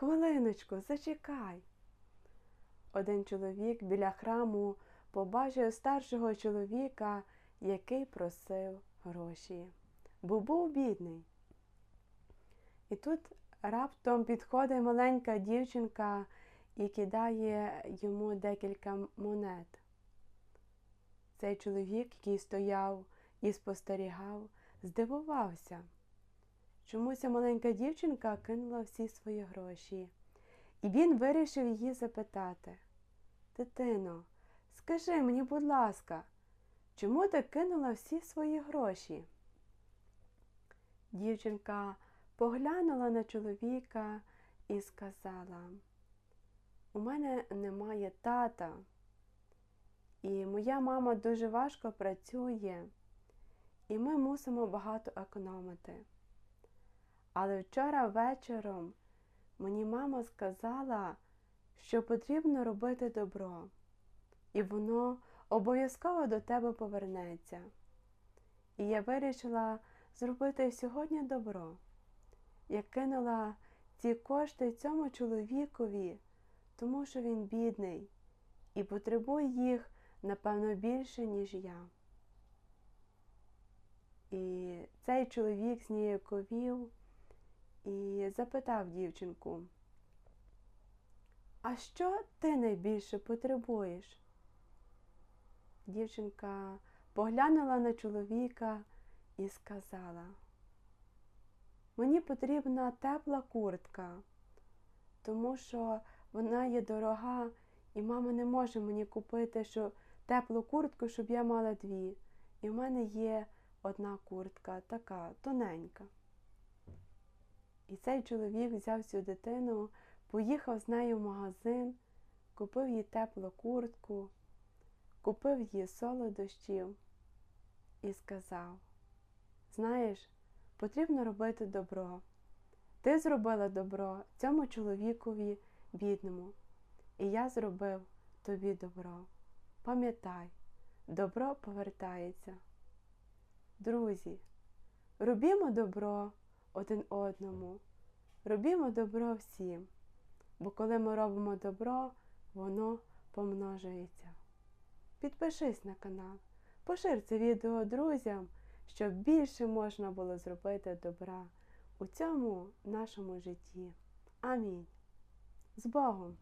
Хвилиночку, зачекай. Один чоловік біля храму побачив старшого чоловіка, який просив гроші, бо був бідний. І тут раптом підходить маленька дівчинка і кидає йому декілька монет. Цей чоловік, який стояв і спостерігав, здивувався. Чому ця маленька дівчинка кинула всі свої гроші? І він вирішив її запитати. Дитино, скажи мені, будь ласка, чому ти кинула всі свої гроші? Дівчинка поглянула на чоловіка і сказала, у мене немає тата, і моя мама дуже важко працює, і ми мусимо багато економити. Але вчора вечором мені мама сказала, що потрібно робити добро, і воно обов'язково до тебе повернеться. І я вирішила зробити сьогодні добро. Я кинула ці кошти цьому чоловікові, тому що він бідний і потребує їх, напевно, більше, ніж я. І цей чоловік зніяковів і запитав дівчинку, а що ти найбільше потребуєш? Дівчинка поглянула на чоловіка і сказала, мені потрібна тепла куртка, тому що вона є дорога, і мама не може мені купити що теплу куртку, щоб я мала дві. І в мене є одна куртка, така тоненька. І цей чоловік взяв цю дитину, поїхав з нею в магазин, купив їй теплу куртку, купив їй солодощів і сказав: Знаєш, потрібно робити добро. Ти зробила добро цьому чоловікові бідному, і я зробив тобі добро. Пам'ятай, добро повертається. Друзі, робімо добро один одному, робімо добро всім, бо коли ми робимо добро, воно помножується. Підпишись на канал, пошир це відео друзям, щоб більше можна було зробити добра у цьому нашому житті. Амінь. З Богом!